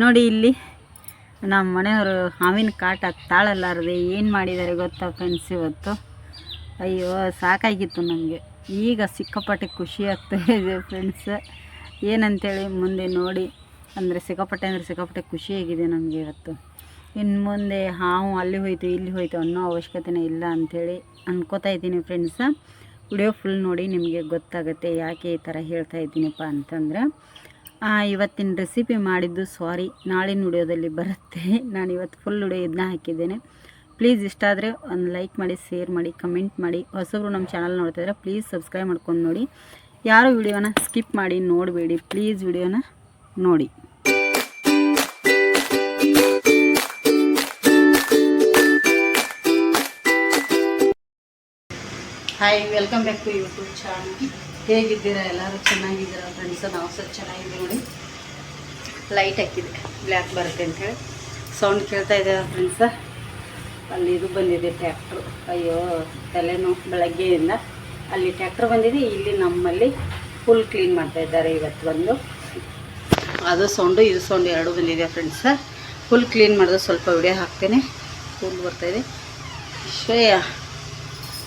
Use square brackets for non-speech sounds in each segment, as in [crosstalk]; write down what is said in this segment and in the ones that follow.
ನೋಡಿ ಇಲ್ಲಿ ನಮ್ಮ ಮನೆಯವರು ಹಾವಿನ ಕಾಟ ತಾಳಲ್ಲಾರದೆ ಏನು ಮಾಡಿದ್ದಾರೆ ಗೊತ್ತಾ ಫ್ರೆಂಡ್ಸ್ ಇವತ್ತು? ಅಯ್ಯೋ, ಸಾಕಾಗಿತ್ತು ನನಗೆ ಈಗ ಸಿಕ್ಕಾಪಟ್ಟೆ ಖುಷಿ ಆಗ್ತಾ ಇದೆ ಫ್ರೆಂಡ್ಸ್ ಏನಂತೇಳಿ ಮುಂದೆ ನೋಡಿ. ಅಂದರೆ ಸಿಕ್ಕಾಪಟ್ಟೆ ಅಂದರೆ ಸಿಕ್ಕಾಪಟ್ಟೆ ಖುಷಿಯಾಗಿದೆ ನಮಗೆ ಇವತ್ತು. ಇನ್ನು ಮುಂದೆ ಹಾವು ಅಲ್ಲಿ ಹೋಯ್ತು, ಇಲ್ಲಿ ಹೋಯ್ತು ಅನ್ನೋ ಅವಶ್ಯಕತೆನೇ ಇಲ್ಲ ಅಂಥೇಳಿ ಅಂದ್ಕೋತಾ ಇದ್ದೀನಿ ಫ್ರೆಂಡ್ಸ ವಿಡಿಯೋ ಫುಲ್ ನೋಡಿ ನಿಮಗೆ ಗೊತ್ತಾಗುತ್ತೆ ಯಾಕೆ ಈ ಥರ ಹೇಳ್ತಾ ಇದ್ದೀನಪ್ಪ ಅಂತಂದ್ರೆ ಇವತ್ತಿನ ರೆಸಿಪಿ ಮಾಡಿದ್ದು ಸಾರಿ ನಾಳಿನ ವಿಡಿಯೋದಲ್ಲಿ ಬರುತ್ತೆ. [laughs] ನಾನು ಇವತ್ತು ಫುಲ್ ವಿಡಿಯೋ ಇದನ್ನ ಹಾಕಿದ್ದೇನೆ. ಪ್ಲೀಸ್ ಇಷ್ಟ ಆದರೆ ಒಂದು ಲೈಕ್ ಮಾಡಿ ಶೇರ್ ಮಾಡಿ ಕಮೆಂಟ್ ಮಾಡಿ. ಹೊಸಬ್ರು ನಮ್ಮ ಚಾನಲ್ ನೋಡ್ತಿದ್ರೆ ಪ್ಲೀಸ್ ಸಬ್ಸ್ಕ್ರೈಬ್ ಮಾಡ್ಕೊಂಡು ನೋಡಿ. ಯಾರು ವಿಡಿಯೋನ ಸ್ಕಿಪ್ ಮಾಡಿ ನೋಡಬೇಡಿ. ಪ್ಲೀಸ್ ವಿಡಿಯೋನ ನೋಡಿ. Hi welcome back to YouTube channel ಹೇಗಿದ್ದೀರಾ? ಎಲ್ಲರೂ ಚೆನ್ನಾಗಿದ್ದೀರಾ ಫ್ರೆಂಡ್ಸ್ ನಾವು ಸಹ ಚೆನ್ನಾಗಿದ್ದೀವಿ ನೋಡಿ. ಲೈಟ್ ಹಾಕಿದೆ ಬ್ಲ್ಯಾಕ್ ಬರುತ್ತೆ ಅಂಥೇಳಿ ಸೌಂಡ್ ಕೇಳ್ತಾ ಇದ್ದಾರೆ ಫ್ರೆಂಡ್ಸ ಅಲ್ಲಿ ಇದು ಬಂದಿದೆ ಟ್ಯಾಕ್ಟ್ರು ಅಯ್ಯೋ ತಲೆನೋ ಬೆಳಗ್ಗೆಯಿಂದ. ಅಲ್ಲಿ ಟ್ಯಾಕ್ಟ್ರ್ ಬಂದಿದೆ, ಇಲ್ಲಿ ನಮ್ಮಲ್ಲಿ ಫುಲ್ ಕ್ಲೀನ್ ಮಾಡ್ತಾ ಇದ್ದಾರೆ ಇವತ್ತು ಬಂದು. ಅದು ಸೌಂಡು ಇದು ಸೌಂಡು ಎರಡು ಬಂದಿದೆ ಫ್ರೆಂಡ್ಸ ಫುಲ್ ಕ್ಲೀನ್ ಮಾಡಿದ್ರೆ ಸ್ವಲ್ಪ ವಿಡಿಯೋ ಹಾಕ್ತೇನೆ. ಫುಲ್ ಬರ್ತಾಯಿದೆ ಶ್ರೇಯ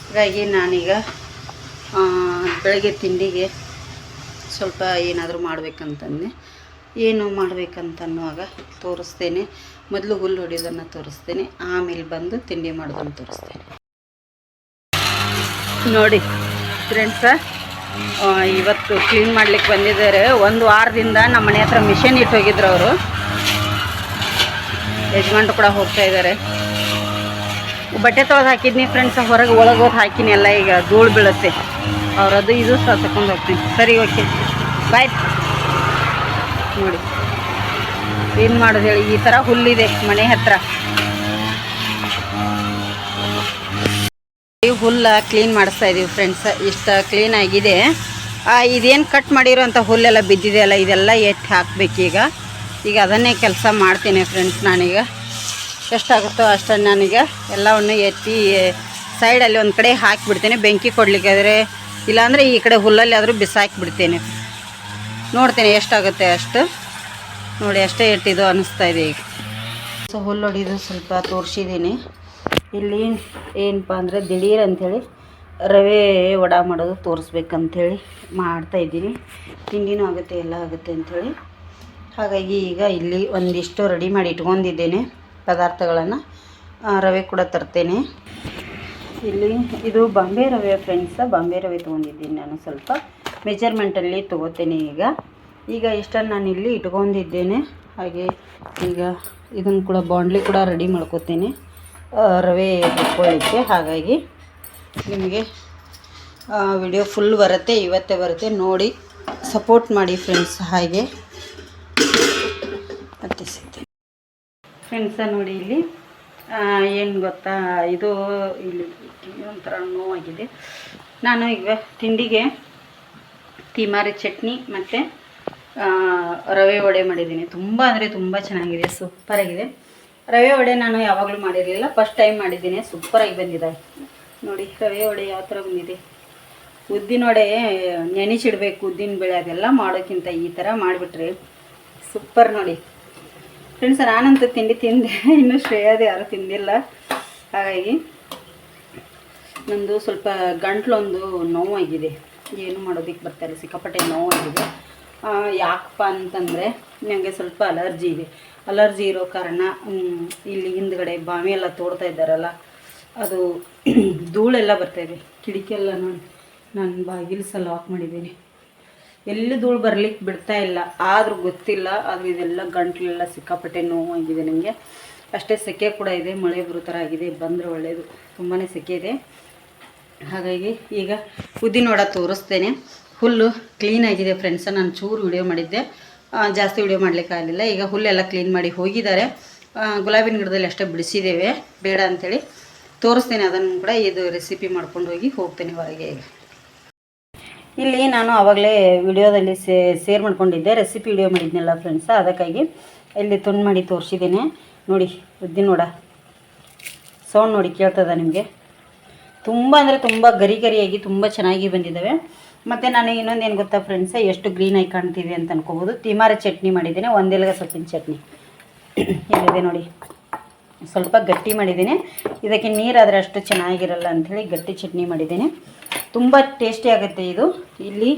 ಹಾಗಾಗಿ ನಾನೀಗ ಬೆಳಗ್ಗೆ ತಿಂಡಿಗೆ ಸ್ವಲ್ಪ ಏನಾದರೂ ಮಾಡಬೇಕಂತಂದೆ. ಏನು ಮಾಡಬೇಕಂತನ್ನುವಾಗ ತೋರಿಸ್ತೇನೆ. ಮೊದಲು ಹುಲ್ಲು ಹೊಡೆಯೋದನ್ನು ತೋರಿಸ್ತೇನೆ. ಆಮೇಲೆ ಬಂದು ತಿಂಡಿ ಮಾಡೋದನ್ನು ತೋರಿಸ್ತೇನೆ. ನೋಡಿ ಫ್ರೆಂಡ್ಸ ಇವತ್ತು ಕ್ಲೀನ್ ಮಾಡ್ಲಿಕ್ಕೆ ಬಂದಿದ್ದಾರೆ. ಒಂದು ವಾರದಿಂದ ನಮ್ಮ ಮನೆ ಹತ್ರ ಮಿಷನ್ ಇಟ್ಟು ಹೋಗಿದ್ರು ಅವರು. ಯಜಮಾನ್ರು ಕೂಡ ಹೋಗ್ತಾ ಇದ್ದಾರೆ. ಬಟ್ಟೆ ತೊಳೆದು ಹಾಕಿದ್ನಿ ಫ್ರೆಂಡ್ಸ್ ಹೊರಗೆ ಒಳಗೆ ಹೋಗಿ ಹಾಕಿನಿ ಎಲ್ಲ. ಈಗ ಧೂಳು ಬೀಳುತ್ತೆ. ಅವ್ರದ್ದು ಇದು ಸಹ ತಗೊಂಡು ಹೋಗ್ತೀನಿ. ಸರಿ ಓಕೆ ಬಾಯ್ ನೋಡಿ. ಏನು ಮಾಡೋದು ಹೇಳಿ? ಈ ಥರ ಹುಲ್ಲಿದೆ ಮನೆ ಹತ್ರ. ಹುಲ್ಲ ಕ್ಲೀನ್ ಮಾಡಿಸ್ತಾ ಇದ್ದೀವಿ ಫ್ರೆಂಡ್ಸ್ ಇಷ್ಟು ಕ್ಲೀನ್ ಆಗಿದೆ. ಇದೇನು ಕಟ್ ಮಾಡಿರೋಂಥ ಹುಲ್ಲೆಲ್ಲ ಬಿದ್ದಿದೆಯಲ್ಲ ಇದೆಲ್ಲ ಎತ್ತಿ ಹಾಕ್ಬೇಕೀಗ ಈಗ. ಅದನ್ನೇ ಕೆಲಸ ಮಾಡ್ತೀನಿ ಫ್ರೆಂಡ್ಸ್ ನಾನೀಗ. ಎಷ್ಟಾಗುತ್ತೋ ಅಷ್ಟು ನಾನೀಗ ಎಲ್ಲವನ್ನು ಎತ್ತಿ ಸೈಡಲ್ಲಿ ಒಂದು ಕಡೆ ಹಾಕಿಬಿಡ್ತೀನಿ. ಬೆಂಕಿ ಕೊಡಲಿಕ್ಕಾದ್ರೆ ಇಲ್ಲಾಂದರೆ ಈ ಕಡೆ ಹುಲ್ಲಲ್ಲಿ ಆದರೂ ಬಿಸಾಕಿಬಿಡ್ತೇನೆ ನೋಡ್ತೇನೆ ಎಷ್ಟಾಗುತ್ತೆ ಅಷ್ಟು. ನೋಡಿ ಅಷ್ಟೇ ಇಟ್ಟಿದ್ದು ಅನ್ನಿಸ್ತಾ ಇದೆ ಈಗ. ಸೊ, ಹುಲ್ಲು ಹೊಡಿದು ಸ್ವಲ್ಪ ತೋರಿಸಿದ್ದೀನಿ. ಇಲ್ಲಿ ಏನಪ್ಪ ಅಂದರೆ ದಿಢೀರ್ ಅಂಥೇಳಿ ರವೆ ವಡ ಮಾಡೋದು ತೋರಿಸ್ಬೇಕಂಥೇಳಿ ಮಾಡ್ತಾಯಿದ್ದೀನಿ ತಿಂಡಿನೂ ಆಗುತ್ತೆ, ಎಲ್ಲ ಆಗುತ್ತೆ ಅಂಥೇಳಿ. ಹಾಗಾಗಿ ಈಗ ಇಲ್ಲಿ ಒಂದಿಷ್ಟು ರೆಡಿ ಮಾಡಿ ಇಟ್ಕೊಂಡಿದ್ದೇನೆ ಪದಾರ್ಥಗಳನ್ನು. ರವೆ ಕೂಡ ತರ್ತೇನೆ. ಇಲ್ಲಿ ಇದು ಬಾಂಬೆ ರವೆ ಫ್ರೆಂಡ್ಸ ಬಾಂಬೆ ರವೆ ತೊಗೊಂಡಿದ್ದೀನಿ ನಾನು ಸ್ವಲ್ಪ ಮೆಜರ್ಮೆಂಟಲ್ಲಿ ತೊಗೋತೇನೆ ಈಗ. ಈಗ ಇಷ್ಟನ್ನು ನಾನು ಇಲ್ಲಿ ಇಟ್ಕೊಂಡಿದ್ದೇನೆ, ಹಾಗೆ ಈಗ ಇದನ್ನು ಕೂಡ ಬಾಂಡ್ಲಿ ಕೂಡ ರೆಡಿ ಮಾಡ್ಕೋತೇನೆ. ರವೆ ಹಾಕ್ಕೊಳ್ಳಿಕ್ಕೆ ಹಾಗಾಗಿ ನಿಮಗೆ ವಿಡಿಯೋ ಫುಲ್ ಬರುತ್ತೆ, ಇವತ್ತೇ ಬರುತ್ತೆ, ನೋಡಿ ಸಪೋರ್ಟ್ ಮಾಡಿ ಫ್ರೆಂಡ್ಸ್ ಹಾಗೆ. ಮತ್ತೆ ಸಿಗ್ತೀನಿ. ಫ್ರೆಂಡ್ಸ ನೋಡಿ ಇಲ್ಲಿ. ಏನು ಗೊತ್ತಾ, ಇದು ಇಲ್ಲಿ ಒಂಥರ ನೋವಾಗಿದೆ. ನಾನು ಈಗ ತಿಂಡಿಗೆ ತಿಮಾರಿ ಚಟ್ನಿ ಮತ್ತು ರವೆ ವಡೆ ಮಾಡಿದ್ದೀನಿ. ತುಂಬ ಅಂದರೆ ತುಂಬ ಚೆನ್ನಾಗಿದೆ ಸೂಪರಾಗಿದೆ ರವೆ ವಡೆ ನಾನು ಯಾವಾಗಲೂ ಮಾಡಿರಲಿಲ್ಲ. ಫಸ್ಟ್ ಟೈಮ್ ಮಾಡಿದ್ದೀನಿ ಸೂಪರಾಗಿ ಬಂದಿದೆ. ನೋಡಿ, ರವೆ ವಡೆ ಯಾವ ಥರ ಬಂದಿದೆ. ಉದ್ದಿನ ವಡೆ ನೆನೆಸಿಡ್ಬೇಕು, ಉದ್ದಿನ ಬೇಳೆ ಅದೆಲ್ಲ ಮಾಡೋಕ್ಕಿಂತ ಈ ಥರ ಮಾಡಿಬಿಟ್ರೆ ಸೂಪರ್ ನೋಡಿ. ಫ್ರೆಂಡ್ಸ್ ನಾನಂತ ತಿಂಡಿ ತಿಂದೆ. [laughs] ಇನ್ನು ಶ್ರೇಯಾದ ಯಾರೂ ತಿಂದಿಲ್ಲ. ಹಾಗಾಗಿ ನಂದು ಸ್ವಲ್ಪ ಗಂಟ್ಲೊಂದು ನೋವಾಗಿದೆ. ಏನು ಮಾಡೋದಕ್ಕೆ ಬರ್ತಾರೆ ಸಿಕ್ಕಾಪಟ್ಟೆ ನೋವಾಗಿದೆ. ಯಾಕಪ್ಪ ಅಂತಂದರೆ ನನಗೆ ಸ್ವಲ್ಪ ಅಲರ್ಜಿ ಇದೆ. ಅಲರ್ಜಿ ಇರೋ ಕಾರಣ ಇಲ್ಲಿ ಹಿಂದ್ಗಡೆ ಬಾವಿ ಎಲ್ಲ ತೋಡ್ತಾ ಇದ್ದಾರಲ್ಲ, ಅದು [clears throat] ಧೂಳೆಲ್ಲ ಬರ್ತಾಯಿದೆ ಕಿಟಕಿ ಎಲ್ಲ ನೋಡಿ. ನಾನು ಬಾಗಿಲು ಲಾಕ್ ಮಾಡಿದ್ದೀನಿ. ಎಲ್ಲಿ ಧೂಳು ಬರ್ಲಿಕ್ಕೆ ಬಿಡ್ತಾ ಇಲ್ಲ. ಆದರೂ ಗೊತ್ತಿಲ್ಲ. ಅದು ಇದೆಲ್ಲ ಗಂಟ್ಲೆಲ್ಲ ಸಿಕ್ಕಾಪಟ್ಟೆ ನೋವಾಗಿದೆ ನನಗೆ ಅಷ್ಟೇ ಸೆಕೆ ಕೂಡ ಇದೆ. ಮಳೆ ಬರೋ ಥರ ಆಗಿದೆ. ಬಂದರೆ ಒಳ್ಳೆಯದು ತುಂಬಾ ಸೆಕೆ ಇದೆ. ಹಾಗಾಗಿ ಈಗ ಉದ್ದಿನ ವಡ ತೋರಿಸ್ತೇನೆ. ಹುಲ್ಲು ಕ್ಲೀನ್ ಆಗಿದೆ ಫ್ರೆಂಡ್ಸ ನಾನು ಚೂರು ವಿಡಿಯೋ ಮಾಡಿದ್ದೆ. ಜಾಸ್ತಿ ವಿಡಿಯೋ ಮಾಡಲಿಕ್ಕಾಗಲಿಲ್ಲ ಈಗ ಹುಲ್ಲೆಲ್ಲ ಕ್ಲೀನ್ ಮಾಡಿ ಹೋಗಿದ್ದಾರೆ. ಗುಲಾಬಿನ ಗಿಡದಲ್ಲಿ ಅಷ್ಟೇ ಬಿಡಿಸಿದ್ದೇವೆ. ಬೇಡ ಅಂಥೇಳಿ ತೋರಿಸ್ತೇನೆ. ಅದನ್ನು ಕೂಡ ಇದು ರೆಸಿಪಿ ಮಾಡ್ಕೊಂಡು ಹೋಗಿ ಹೋಗ್ತೇನೆ ಹೊರಗೆ. ಈಗ ಇಲ್ಲಿ ನಾನು ಆವಾಗಲೇ ವಿಡಿಯೋದಲ್ಲಿ ಸೇರ್ ಮಾಡ್ಕೊಂಡಿದ್ದೆ ರೆಸಿಪಿ ವಿಡಿಯೋ ಮಾಡಿದ್ನಲ್ಲ ಫ್ರೆಂಡ್ಸ ಅದಕ್ಕಾಗಿ ಇಲ್ಲಿ ತುಂಡು ಮಾಡಿ ತೋರಿಸಿದ್ದೇನೆ. ನೋಡಿ ಉದ್ದಿನ ನೋಡ. ಸೌಂಡ್ ನೋಡಿ, ಕೇಳ್ತದ ನಿಮಗೆ? ತುಂಬ ಅಂದರೆ ತುಂಬ ಗರಿ ಗರಿಯಾಗಿ ತುಂಬ ಚೆನ್ನಾಗಿ ಬಂದಿದ್ದಾವೆ. ಮತ್ತು ನಾನು ಇನ್ನೊಂದು ಏನು ಗೊತ್ತಾ ಫ್ರೆಂಡ್ಸ ಎಷ್ಟು ಗ್ರೀನಾಗಿ ಕಾಣ್ತೀವಿ ಅಂತ ಅನ್ಕೋಬೋದು. ತಿಮಾರ ಚಟ್ನಿ ಮಾಡಿದ್ದೀನಿ, ಒಂದೆಲಗ ಸೊಪ್ಪಿನ ಚಟ್ನಿ. ಇಲ್ಲಿದೆ ನೋಡಿ. ಸ್ವಲ್ಪ ಗಟ್ಟಿ ಮಾಡಿದ್ದೀನಿ. ಇದಕ್ಕೆ ನೀರಾದರೆ ಅಷ್ಟು ಚೆನ್ನಾಗಿರಲ್ಲ ಅಂಥೇಳಿ ಗಟ್ಟಿ ಚಟ್ನಿ ಮಾಡಿದ್ದೀನಿ. ತುಂಬ ಟೇಸ್ಟಿ ಆಗುತ್ತೆ ಇದು. ಇಲ್ಲಿ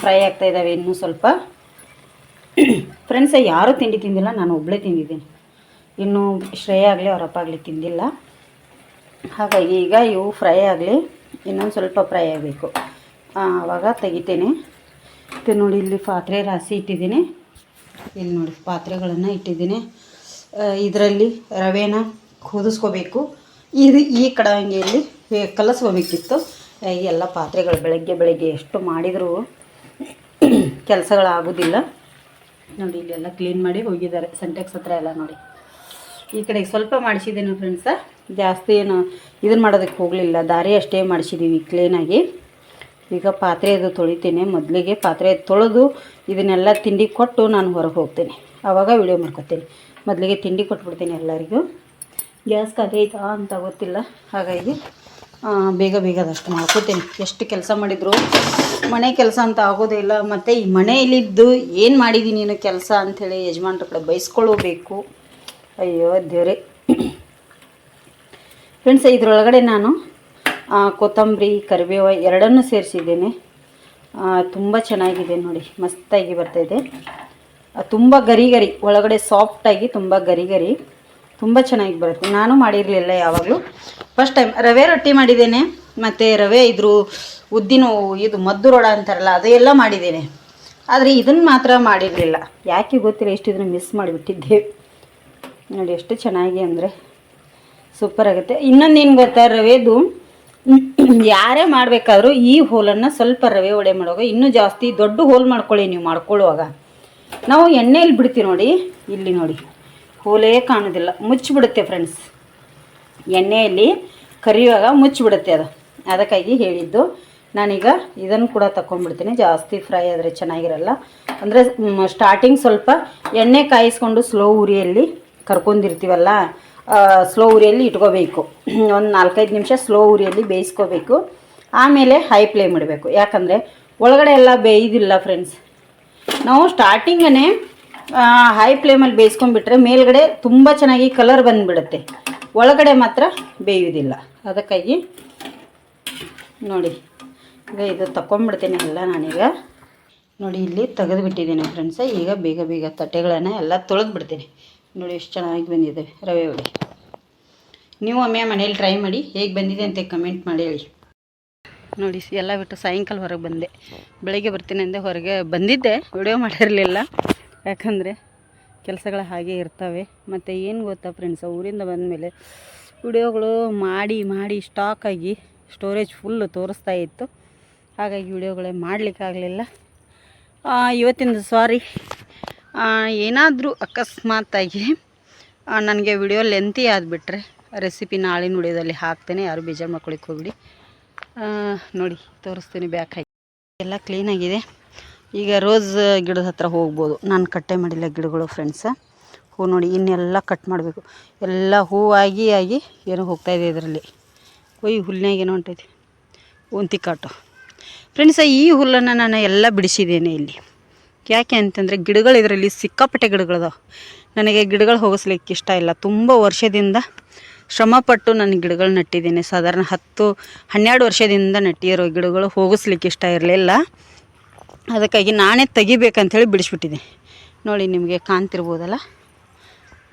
ಫ್ರೈ ಆಗ್ತಾ ಇದ್ದಾವೆ ಇನ್ನೂ ಸ್ವಲ್ಪ. ಫ್ರೆಂಡ್ಸ ಯಾರೂ ತಿಂಡಿ ತಿಂದಿಲ್ಲ, ನಾನು ಒಬ್ಬಳೇ ತಿಂದಿದ್ದೀನಿ. ಇನ್ನು ಶ್ರೇಯ ಆಗಲಿ ಅವರಪ್ಪ ಆಗಲಿ ತಿಂದಿಲ್ಲ. ಹಾಗಾಗಿ ಈಗ ಇವು ಫ್ರೈ ಆಗಲಿ, ಇನ್ನೊಂದು ಸ್ವಲ್ಪ ಫ್ರೈ ಆಗಬೇಕು. ಆವಾಗ ತೆಗಿತೇನೆ. ಮತ್ತು ನೋಡಿ, ಇಲ್ಲಿ ಪಾತ್ರೆ ರಾಸಿ ಇಟ್ಟಿದ್ದೀನಿ. ಇಲ್ಲಿ ನೋಡಿ, ಪಾತ್ರೆಗಳನ್ನು ಇಟ್ಟಿದ್ದೀನಿ. ಇದರಲ್ಲಿ ರವೆನ ಕುದಿಸ್ಕೋಬೇಕು. ಇದು ಈ ಕಡಂಗಿಯಲ್ಲಿ ಕಲಸ್ಕೋಬೇಕಿತ್ತು. ಎಲ್ಲ ಪಾತ್ರೆಗಳು ಬೆಳಗ್ಗೆ ಬೆಳಗ್ಗೆ ಎಷ್ಟು ಮಾಡಿದರೂ [clears throat] ಕೆಲಸಗಳಾಗೋದಿಲ್ಲ. ನೋಡಿ, ಇಲ್ಲೆಲ್ಲ ಕ್ಲೀನ್ ಮಾಡಿ ಹೋಗಿದ್ದಾರೆ. ಸೆಂಟೆಕ್ಸ್ ಹತ್ರ ಎಲ್ಲ ನೋಡಿ. ಈ ಕಡೆ ಸ್ವಲ್ಪ ಮಾಡಿಸಿದ್ದೀನಿ ಫ್ರೆಂಡ್ಸ ಜಾಸ್ತಿ ಏನು ಇದನ್ನು ಮಾಡೋದಕ್ಕೆ ಹೋಗಲಿಲ್ಲ. ದಾರಿ ಅಷ್ಟೇ ಮಾಡಿಸಿದ್ದೀವಿ ಕ್ಲೀನಾಗಿ ಈಗ ಪಾತ್ರೆ ಅದು ತೊಳಿತೀನಿ. ಮೊದಲಿಗೆ ಪಾತ್ರೆ ತೊಳೆದು ಇದನ್ನೆಲ್ಲ ತಿಂಡಿ ಕೊಟ್ಟು ನಾನು ಹೊರಗೆ ಹೋಗ್ತೇನೆ. ಆವಾಗ ವಿಡಿಯೋ ಮಾಡ್ಕೊತೀನಿ. ಮೊದಲಿಗೆ ತಿಂಡಿ ಕೊಟ್ಬಿಡ್ತೀನಿ ಎಲ್ಲರಿಗೂ. ಗ್ಯಾಸ್ ಖಾಲಿ ಅಂತ ಗೊತ್ತಿಲ್ಲ. ಹಾಗಾಗಿ ಬೇಗ ಬೇಗ ಅದಷ್ಟು ಮಾಡ್ಕೋತೇನೆ. ಎಷ್ಟು ಕೆಲಸ ಮಾಡಿದ್ರು ಮನೆ ಕೆಲಸ ಅಂತ ಆಗೋದೇ ಇಲ್ಲ. ಮತ್ತು ಈ ಮನೆಯಲ್ಲಿದ್ದು ಏನು ಮಾಡಿದ್ದೀನಿ ನೀನು ಕೆಲಸ ಅಂಥೇಳಿ ಯಜಮಾನ್ರ ಕಡೆ ಬೈಸ್ಕೊಳ್ಳಬೇಕು ಅಯ್ಯೋ ದೇವ್ರೆ. ಫ್ರೆಂಡ್ಸ್ ಇದರೊಳಗಡೆ ನಾನು ಕೊತ್ತಂಬರಿ, ಕರಿಬೇವು ಎರಡನ್ನೂ ಸೇರಿಸಿದ್ದೇನೆ. ತುಂಬ ಚೆನ್ನಾಗಿದೆ ನೋಡಿ, ಮಸ್ತಾಗಿ ಬರ್ತಾಯಿದೆ ತುಂಬ ಗರಿ ಗರಿ, ಒಳಗಡೆ ಸಾಫ್ಟಾಗಿ ತುಂಬ ಗರಿ ಗರಿ. ತುಂಬ ಚೆನ್ನಾಗಿ ಬರುತ್ತೆ. ನಾನು ಮಾಡಿರಲಿಲ್ಲ ಯಾವಾಗಲೂ. ಫಸ್ಟ್ ಟೈಮ್ ರವೆ ರೊಟ್ಟಿ ಮಾಡಿದ್ದೇನೆ, ಮತ್ತು ರವೆ ಇದ್ರು ಉದ್ದಿನ ಇದು ಮದ್ದು ರೋಡ ಅಂತಾರಲ್ಲ, ಅದೆಲ್ಲ ಮಾಡಿದ್ದೇನೆ. ಆದರೆ ಇದನ್ನು ಮಾತ್ರ ಮಾಡಿರಲಿಲ್ಲ. ಯಾಕೆ ಗೊತ್ತಿಲ್ಲ ಎಷ್ಟು ಇದನ್ನು ಮಿಸ್ ಮಾಡಿಬಿಟ್ಟಿದ್ದೆ. ನೋಡಿ ಎಷ್ಟು ಚೆನ್ನಾಗಿ ಅಂದರೆ ಸೂಪರ್ ಆಗುತ್ತೆ. ಇನ್ನೊಂದು ಏನು ಗೊತ್ತಾ, ರವೆದು [clears throat] ಯಾರೇ ಮಾಡಬೇಕಾದ್ರೂ ಈ ಹೋಲನ್ನು ಸ್ವಲ್ಪ ರವೆ ಒಡೆ ಮಾಡುವಾಗ ಇನ್ನೂ ಜಾಸ್ತಿ ದೊಡ್ಡ ಹೋಲ್ ಮಾಡ್ಕೊಳ್ಳಿ ನೀವು ಮಾಡ್ಕೊಳ್ಳುವಾಗ. ನಾವು ಎಣ್ಣೆಯಲ್ಲಿ ಬಿಡ್ತೀವಿ ನೋಡಿ, ಇಲ್ಲಿ ನೋಡಿ. ಹೋಲೇ ಕಾಣೋದಿಲ್ಲ. ಮುಚ್ಚಿಬಿಡುತ್ತೆ ಫ್ರೆಂಡ್ಸ್ ಎಣ್ಣೆಯಲ್ಲಿ ಕರಿಯುವಾಗ ಮುಚ್ಚಿಬಿಡುತ್ತೆ ಅದು. ಅದಕ್ಕಾಗಿ ಹೇಳಿದ್ದು. ನಾನೀಗ ಇದನ್ನು ಕೂಡ ತಗೊಂಡ್ಬಿಡ್ತೀನಿ ಜಾಸ್ತಿ ಫ್ರೈ ಆದರೆ ಚೆನ್ನಾಗಿರಲ್ಲ. ಅಂದರೆ ಸ್ಟಾರ್ಟಿಂಗ್ ಸ್ವಲ್ಪ ಎಣ್ಣೆ ಕಾಯಿಸ್ಕೊಂಡು ಸ್ಲೋ ಉರಿಯಲ್ಲಿ ಕರ್ಕೊಂಡಿರ್ತೀವಲ್ಲ ಸ್ಲೋ ಉರಿಯಲ್ಲಿ ಇಟ್ಕೋಬೇಕು. ಒಂದು ನಾಲ್ಕೈದು ನಿಮಿಷ ಸ್ಲೋ ಉರಿಯಲ್ಲಿ ಬೇಯಿಸ್ಕೋಬೇಕು. ಆಮೇಲೆ ಹೈ ಫ್ಲೇಮ್ ಇಡಬೇಕು. ಯಾಕಂದರೆ ಒಳಗಡೆ ಎಲ್ಲ ಬೇಯ್ದಿಲ್ಲ ಫ್ರೆಂಡ್ಸ್ ನಾವು ಸ್ಟಾರ್ಟಿಂಗನೇ ಹೈ ಫ್ಲೇಮಲ್ಲಿ ಬೇಯಿಸ್ಕೊಂಡ್ಬಿಟ್ರೆ ಮೇಲ್ಗಡೆ ತುಂಬ ಚೆನ್ನಾಗಿ ಕಲರ್ ಬಂದುಬಿಡುತ್ತೆ. ಒಳಗಡೆ ಮಾತ್ರ ಬೇಯುವುದಿಲ್ಲ. ಅದಕ್ಕಾಗಿ ನೋಡಿ, ಈಗ ಇದು ತಗೊಂಡ್ಬಿಡ್ತೀನಿ ಎಲ್ಲ ನಾನೀಗ. ನೋಡಿ, ಇಲ್ಲಿ ತೆಗೆದುಬಿಟ್ಟಿದ್ದೀನಿ ಫ್ರೆಂಡ್ಸ ಈಗ ಬೇಗ ಬೇಗ ತಟ್ಟೆಗಳನ್ನು ಎಲ್ಲ ತೊಳೆದ್ಬಿಡ್ತೀನಿ. ನೋಡಿ, ಎಷ್ಟು ಚೆನ್ನಾಗಿ ಬಂದಿದೆ. ರವೆ ಉಡಿ ನೀವು ಒಮ್ಮೆ ಮನೇಲಿ ಟ್ರೈ ಮಾಡಿ, ಹೇಗೆ ಬಂದಿದೆ ಅಂತ ಕಮೆಂಟ್ ಮಾಡಿ ಹೇಳಿ. ನೋಡಿ, ಎಲ್ಲ ಬಿಟ್ಟು ಸಾಯಂಕಾಲ ಹೊರಗೆ ಬಂದೆ. ಬೆಳಗ್ಗೆ ಬರ್ತೀನಿ ಅಂದೆ, ಹೊರಗೆ ಬಂದಿದ್ದೆ. ವಿಡಿಯೋ ಮಾಡಿರಲಿಲ್ಲ. ಯಾಕಂದರೆ ಕೆಲಸಗಳು ಹಾಗೆ ಇರ್ತವೆ. ಮತ್ತು ಏನು ಗೊತ್ತಾ ಫ್ರೆಂಡ್ಸ್ ಊರಿಂದ ಬಂದಮೇಲೆ ವಿಡಿಯೋಗಳು ಮಾಡಿ ಮಾಡಿ ಸ್ಟಾಕ್ ಆಗಿ ಸ್ಟೋರೇಜ್ ಫುಲ್ಲು ತೋರಿಸ್ತಾ ಇತ್ತು. ಹಾಗಾಗಿ ವಿಡಿಯೋಗಳೇ ಮಾಡಲಿಕ್ಕಾಗಲಿಲ್ಲ. ಇವತ್ತಿನ ಸಾರಿ ಏನಾದರೂ ಅಕಸ್ಮಾತಾಗಿ ನನಗೆ ವಿಡಿಯೋ ಲೆಂತಿ ಆದ್ಬಿಟ್ರೆ ರೆಸಿಪಿ ನಾಳಿನ ವಿಡಿಯೋದಲ್ಲಿ ಹಾಕ್ತೇನೆ. ಯಾರು ಬೇಜಾರು ಮಕ್ಕಳಿಗೆ ಹೋಗ್ಬಿಡಿ. ನೋಡಿ, ತೋರಿಸ್ತೀನಿ ಬ್ಯಾಕ್ ಹಾಕಿ ಎಲ್ಲ ಕ್ಲೀನಾಗಿದೆ ಈಗ ರೋಸ್ ಗಿಡದ ಹತ್ರ ಹೋಗ್ಬೋದು. ನಾನು ಕಟ್ಟೆ ಮಾಡಿಲ್ಲ ಗಿಡಗಳು ಫ್ರೆಂಡ್ಸ ಹೂ ನೋಡಿ, ಇನ್ನೆಲ್ಲ ಕಟ್ ಮಾಡಬೇಕು. ಎಲ್ಲ ಹೂ ಆಗಿ ಏನೋ ಹೋಗ್ತಾಯಿದೆ ಇದರಲ್ಲಿ. ಕೊಯ್ ಹುಲ್ಲಿನಾಗ ಏನೋ ಹೊಂಟೈತಿ. ಒಂತಿ ಕಾಟು. ಫ್ರೆಂಡ್ಸ ಈ ಹುಲ್ಲನ್ನು ನಾನು ಎಲ್ಲ ಬಿಡಿಸಿದ್ದೇನೆ ಇಲ್ಲಿ. ಯಾಕೆ ಅಂತಂದರೆ ಗಿಡಗಳು ಇದರಲ್ಲಿ ಸಿಕ್ಕಾಪಟ್ಟೆ ಗಿಡಗಳದಾವೆ. ನನಗೆ ಗಿಡಗಳು ಹೋಗಿಸ್ಲಿಕ್ಕೆ ಇಷ್ಟ ಇಲ್ಲ. ತುಂಬ ವರ್ಷದಿಂದ ಶ್ರಮಪಟ್ಟು ನಾನು ಗಿಡಗಳು ನೆಟ್ಟಿದ್ದೇನೆ. ಸಾಧಾರಣ ಹತ್ತು, ಹನ್ನೆರಡು ವರ್ಷದಿಂದ ನೆಟ್ಟಿರೋ ಗಿಡಗಳು ಹೋಗಿಸ್ಲಿಕ್ಕೆ ಇಷ್ಟ ಇರಲಿಲ್ಲ. ಅದಕ್ಕಾಗಿ ನಾನೇ ತೆಗಿಬೇಕಂಥೇಳಿ ಬಿಡಿಸ್ಬಿಟ್ಟಿದ್ದೆ ನೋಡಿ ನಿಮಗೆ ಕಾಣ್ತಿರ್ಬೋದಲ್ಲ?